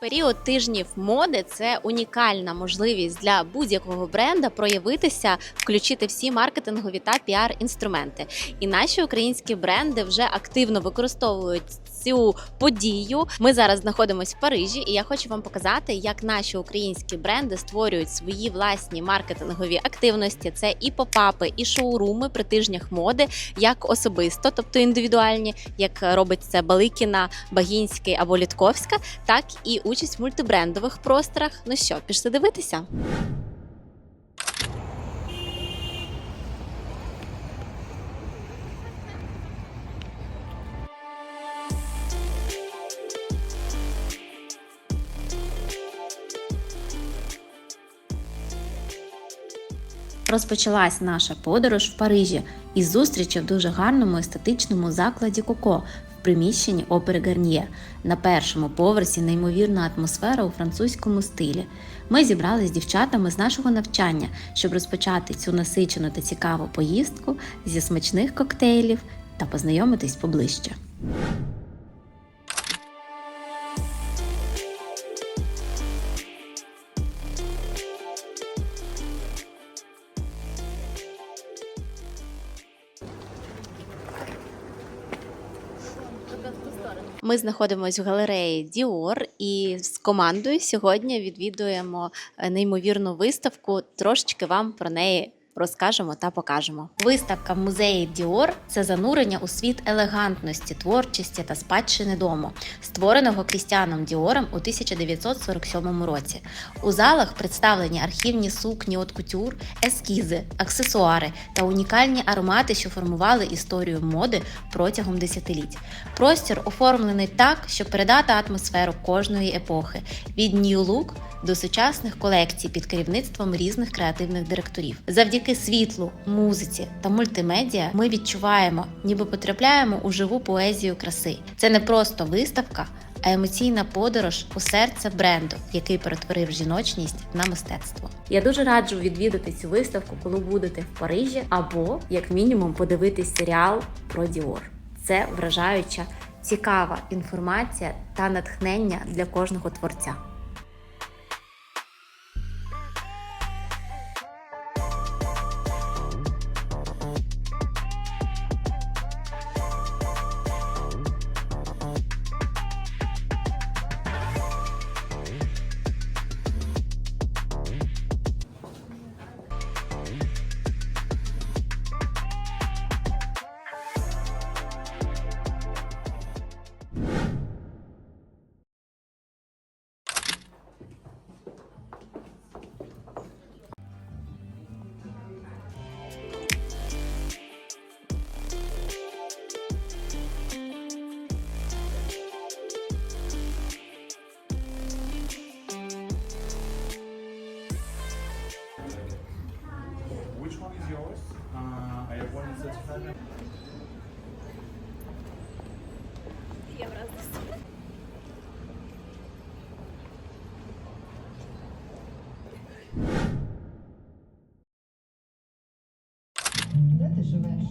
Період тижнів моди це унікальна можливість для будь-якого бренда проявитися, включити всі маркетингові та піар-інструменти. І наші українські бренди вже активно використовують цю подію. Ми зараз знаходимося в Парижі, і я хочу вам показати, як наші українські бренди створюють свої власні маркетингові активності. Це і попапи, і шоуруми при тижнях моди, як особисто, тобто індивідуальні, як робить це Баликіна, Багінський або Літковська, так і участь в мультибрендових просторах. Ну що, пішли дивитися? Розпочалась наша подорож в Парижі із зустрічі в дуже гарному естетичному закладі Коко в приміщенні опери Гарньє. На першому поверсі неймовірна атмосфера у французькому стилі. Ми зібрали з дівчатами з нашого навчання, щоб розпочати цю насичену та цікаву поїздку зі смачних коктейлів та познайомитись поближче. Ми знаходимося в галереї Діор і з командою сьогодні відвідуємо е, неймовірну виставку. Трошечки вам про неї розкажемо та покажемо. Виставка в музеї Діор це занурення у світ елегантності, творчості та спадщини дому, створеного Крістіаном Діором у 1947 році. У залах представлені архівні сукні от кутюр, ескізи, аксесуари та унікальні аромати, що формували історію моди протягом десятиліть. Простір оформлений так, щоб передати атмосферу кожної епохи від New Look до сучасних колекцій під керівництвом різних креативних директорів. Завдяки світлу, музиці та мультимедіа ми відчуваємо, ніби потрапляємо у живу поезію краси. Це не просто виставка. А емоційна подорож у серце бренду, який перетворив жіночність на мистецтво. Я дуже раджу відвідати цю виставку, коли будете в Парижі, або як мінімум подивитись серіал про Діор. Це вражаюча, цікава інформація та натхнення для кожного творця. Uh, I have one. Де ти живеш?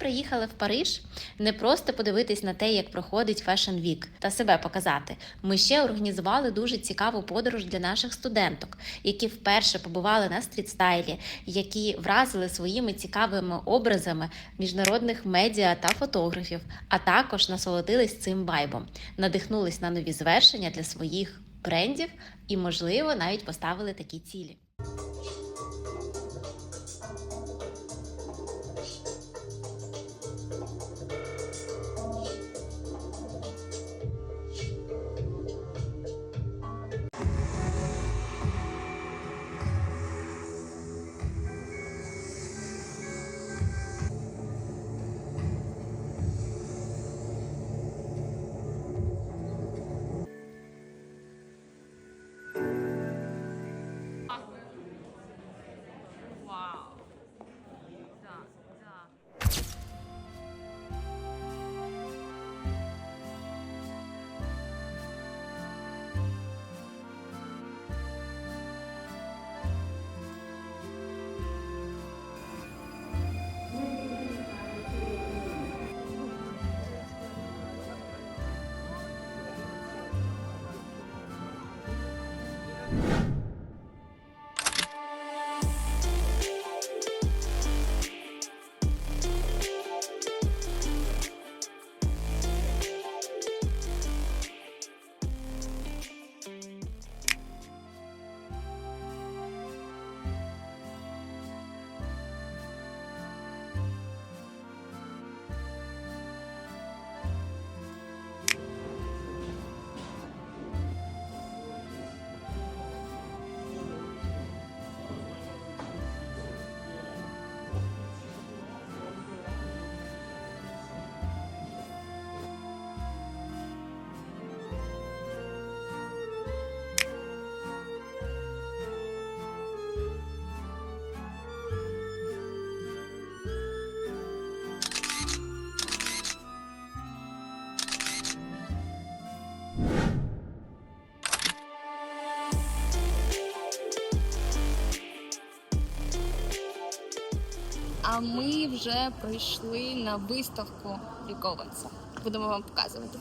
Приїхали в Париж не просто подивитись на те, як проходить Fashion Week та себе показати. Ми ще організували дуже цікаву подорож для наших студенток, які вперше побували на стрітстайлі, які вразили своїми цікавими образами міжнародних медіа та фотографів, а також насолодились цим вайбом, надихнулись на нові звершення для своїх брендів і, можливо, навіть поставили такі цілі. Ми вже прийшли на виставку Лікованця. Будемо вам показувати.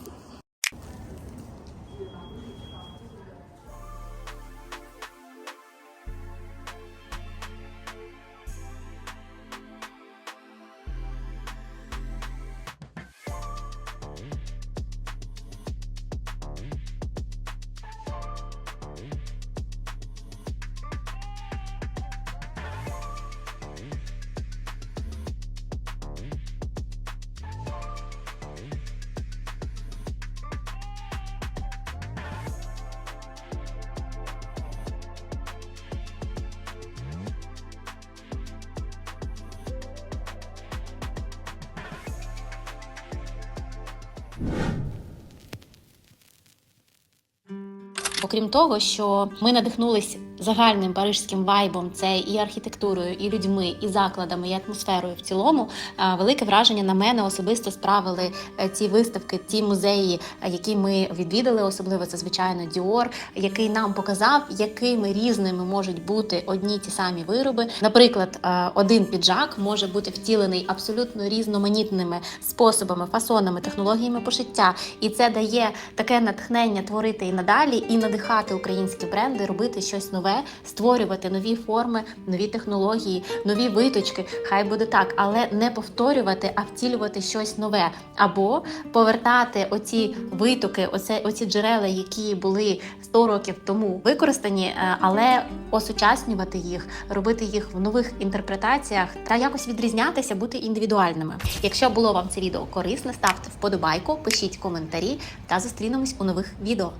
Окрім того, що ми надихнулись загальним парижським вайбом, це і архітектурою, і людьми, і закладами, і атмосферою в цілому. е, Велике враження на мене особисто справили е, ці виставки, ті музеї, які ми відвідали, особливо це звичайно Діор, який нам показав, якими різними можуть бути одні ті самі вироби. Наприклад, е, один піджак може бути втілений абсолютно різноманітними способами, фасонами, технологіями пошиття, і це дає таке натхнення творити і надалі, і надихати українські бренди, робити щось нове, створювати нові форми, нові технології, нові виточки. Хай буде так, але не повторювати, а втілювати щось нове, або повертати оці витоки, оце, оці джерела, які були 100 років тому використані, е, але осучаснювати їх, робити їх в нових інтерпретаціях та якось відрізнятися, бути індивідуальними. Якщо було вам це відео корисне, ставте вподобайку, пишіть коментарі та зустрінемось у нових відео.